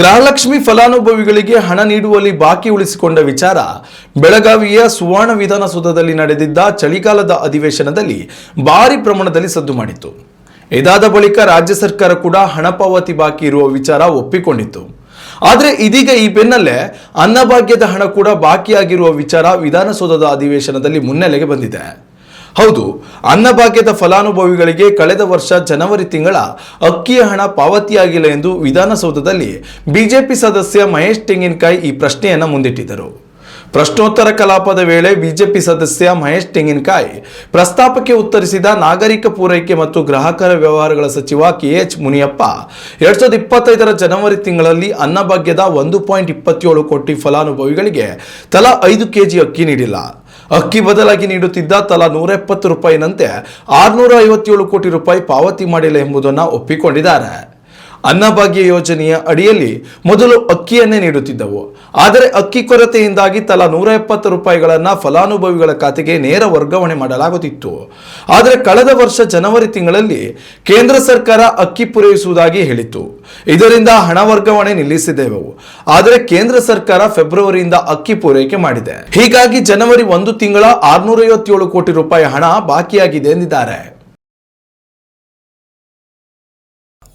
ಗೃಹಲಕ್ಷ್ಮಿ ಫಲಾನುಭವಿಗಳಿಗೆ ಹಣ ನೀಡುವಲ್ಲಿ ಬಾಕಿ ಉಳಿಸಿಕೊಂಡ ವಿಚಾರ, ಬೆಳಗಾವಿಯ ಸುವರ್ಣ ವಿಧಾನಸೌಧದಲ್ಲಿ ನಡೆದಿದ್ದ ಚಳಿಗಾಲದ ಅಧಿವೇಶನದಲ್ಲಿ ಭಾರಿ ಪ್ರಮಾಣದಲ್ಲಿ ಸದ್ದು ಮಾಡಿತ್ತು. ಇದಾದ ಬಳಿಕ ರಾಜ್ಯ ಸರ್ಕಾರ ಕೂಡ ಹಣ ಪಾವತಿ ಬಾಕಿ ಇರುವ ವಿಚಾರ ಒಪ್ಪಿಕೊಂಡಿತ್ತು. ಆದರೆ ಇದೀಗ ಈ ಬೆನ್ನಲ್ಲೇ ಅನ್ನಭಾಗ್ಯದ ಹಣ ಕೂಡ ಬಾಕಿಯಾಗಿರುವ ವಿಚಾರ ವಿಧಾನಸೌಧದ ಅಧಿವೇಶನದಲ್ಲಿ ಮುನ್ನೆಲೆಗೆ ಬಂದಿದೆ. ಹೌದು, ಅನ್ನಭಾಗ್ಯದ ಫಲಾನುಭವಿಗಳಿಗೆ ಕಳೆದ ವರ್ಷ ಜನವರಿ ತಿಂಗಳ ಅಕ್ಕಿಯ ಹಣ ಪಾವತಿಯಾಗಿಲ್ಲ ಎಂದು ವಿಧಾನಸೌಧದಲ್ಲಿ ಬಿಜೆಪಿ ಸದಸ್ಯ ಮಹೇಶ್ ತೆಂಗಿನಕಾಯಿ ಈ ಪ್ರಶ್ನೆಯನ್ನು ಮುಂದಿಟ್ಟಿದ್ದರು. ಪ್ರಶ್ನೋತ್ತರ ಕಲಾಪದ ವೇಳೆ ಬಿಜೆಪಿ ಸದಸ್ಯ ಮಹೇಶ್ ತೆಂಗಿನಕಾಯಿ ಪ್ರಸ್ತಾಪಕ್ಕೆ ಉತ್ತರಿಸಿದ ನಾಗರಿಕ ಪೂರೈಕೆ ಮತ್ತು ಗ್ರಾಹಕರ ವ್ಯವಹಾರಗಳ ಸಚಿವ ಕೆಎಚ್ ಮುನಿಯಪ್ಪ, ಎರಡ್ ಸಾವಿರದ ಇಪ್ಪತ್ತೈದರ ಜನವರಿ ತಿಂಗಳಲ್ಲಿ ಅನ್ನಭಾಗ್ಯದ ಒಂದು ಪಾಯಿಂಟ್ ಇಪ್ಪತ್ತೇಳು ಕೋಟಿ ಫಲಾನುಭವಿಗಳಿಗೆ ತಲಾ ಐದು ಕೆಜಿ ಅಕ್ಕಿ ನೀಡಿಲ್ಲ. ಅಕ್ಕಿ ಬದಲಾಗಿ ನೀಡುತ್ತಿದ್ದ ತಲಾ ನೂರ ಎಪ್ಪತ್ತು ರೂಪಾಯಿನಂತೆ ಆರುನೂರ ಐವತ್ತೇಳು ಕೋಟಿ ರೂಪಾಯಿ ಪಾವತಿ ಮಾಡಿಲ್ಲ ಎಂಬುದನ್ನು ಒಪ್ಪಿಕೊಂಡಿದ್ದಾರೆ. ಅನ್ನಭಾಗ್ಯ ಯೋಜನೆಯ ಅಡಿಯಲ್ಲಿ ಮೊದಲು ಅಕ್ಕಿಯನ್ನೇ ನೀಡುತ್ತಿದ್ದವು. ಆದರೆ ಅಕ್ಕಿ ಕೊರತೆಯಿಂದಾಗಿ ತಲಾ ನೂರ ಎಪ್ಪತ್ತು ರೂಪಾಯಿಗಳನ್ನು ಫಲಾನುಭವಿಗಳ ಖಾತೆಗೆ ನೇರ ವರ್ಗಾವಣೆ ಮಾಡಲಾಗುತ್ತಿತ್ತು. ಆದರೆ ಕಳೆದ ವರ್ಷ ಜನವರಿ ತಿಂಗಳಲ್ಲಿ ಕೇಂದ್ರ ಸರ್ಕಾರ ಅಕ್ಕಿ ಪೂರೈಸುವುದಾಗಿ ಹೇಳಿತ್ತು. ಇದರಿಂದ ಹಣ ವರ್ಗಾವಣೆ ನಿಲ್ಲಿಸಿದೆವು. ಆದರೆ ಕೇಂದ್ರ ಸರ್ಕಾರ ಫೆಬ್ರವರಿಯಿಂದ ಅಕ್ಕಿ ಪೂರೈಕೆ ಮಾಡಿದೆ. ಹೀಗಾಗಿ ಜನವರಿ ಒಂದು ತಿಂಗಳ ಆರುನೂರ ಐವತ್ತೇಳು ಕೋಟಿ ರೂಪಾಯಿ ಹಣ ಬಾಕಿಯಾಗಿದೆ ಎಂದಿದ್ದಾರೆ.